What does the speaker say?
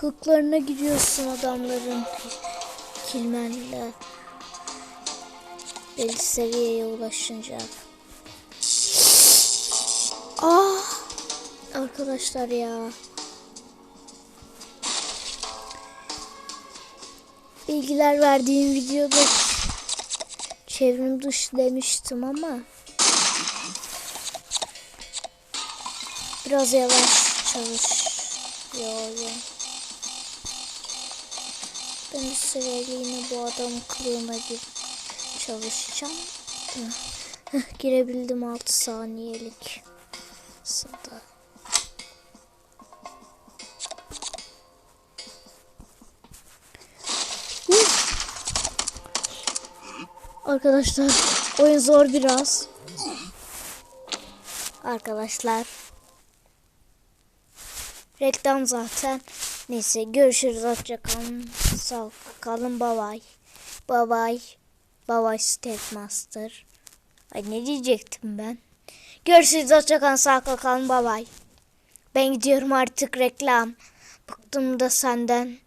Kılıklarına gidiyorsun adamların. Kilmenle. Belli seviyeye ulaşınca. Ah! Arkadaşlar ya. Bilgiler verdiğim videoda çevrim dışı demiştim ama biraz yavaş çalışıyor. Ben bir sırayla bu adamın kılığına gir çalışacağım. Girebildim 6 saniyelik. Sada. Arkadaşlar oyun zor biraz. Arkadaşlar. Reklam zaten. Neyse görüşürüz. Hoşçakalın. Sağ kalın. Bye bye. Bye bye. Bye bye Step Master. Ay ne diyecektim ben? Görüşürüz. Hoşçakalın. Sağ kalın. Bye bye. Ben gidiyorum artık reklam. Bıktım da senden.